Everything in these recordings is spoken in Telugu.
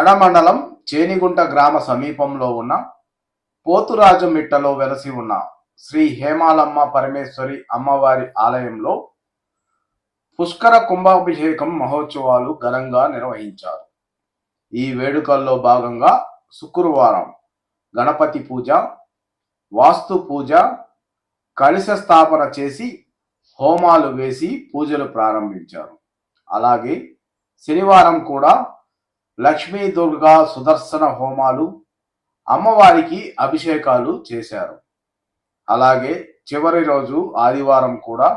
కడమండలం చేనిగుంట గ్రామ సమీపంలో ఉన్న పోతురాజమిట్టలో వెలసి ఉన్న శ్రీ హేమాలమ్మ పరమేశ్వరి అమ్మవారి ఆలయంలో పుష్కర కుంభాభిషేకం మహోత్సవాలు ఘనంగా నిర్వహించారు. ఈ వేడుకల్లో భాగంగా శుక్రవారం గణపతి పూజ వాస్తు పూజ కలశ స్థాపన చేసి హోమాలు వేసి పూజలు ప్రారంభించారు. అలాగే శనివారం కూడా లక్ష్మీ దుర్గా సుదర్శన హోమాలు అమ్మవారికి అభిషేకాలు చేశారు. అలాగే చివరి రోజు ఆదివారం కూడా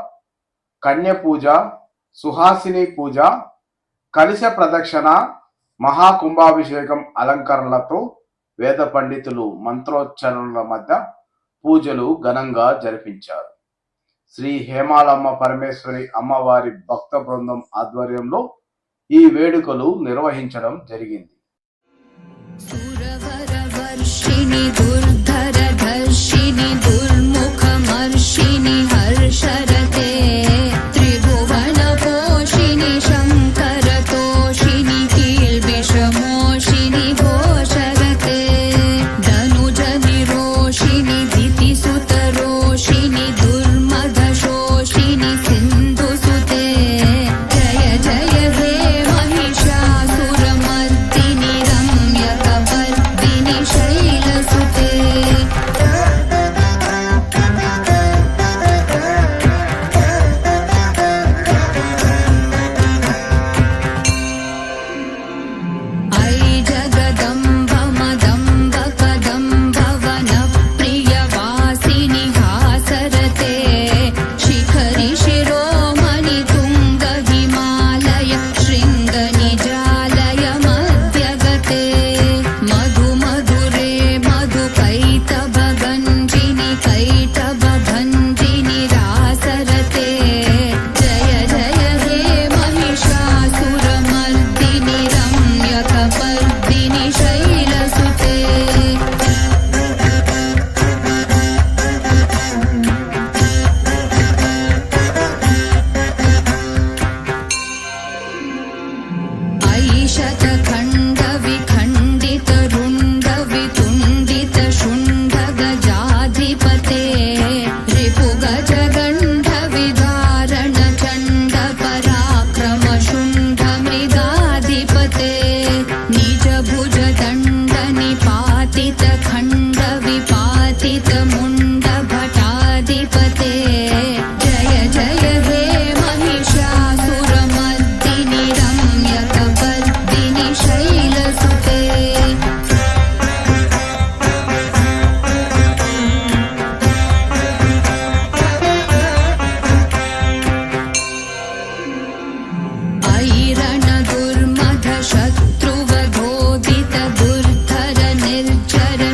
కన్య పూజ సుహాసిని పూజ కలిశ ప్రదక్షిణ మహాకుంభాభిషేకం అలంకరణలతో వేద పండితులు మంత్రోచ్చరణల మధ్య పూజలు ఘనంగా జరిపించారు. శ్రీ హేమాలమ్మ పరమేశ్వరి అమ్మవారి భక్త బృందం ఆధ్వర్యంలో ఈ వేడుకలు నిర్వహించడం జరిగింది. దుర్ధర try to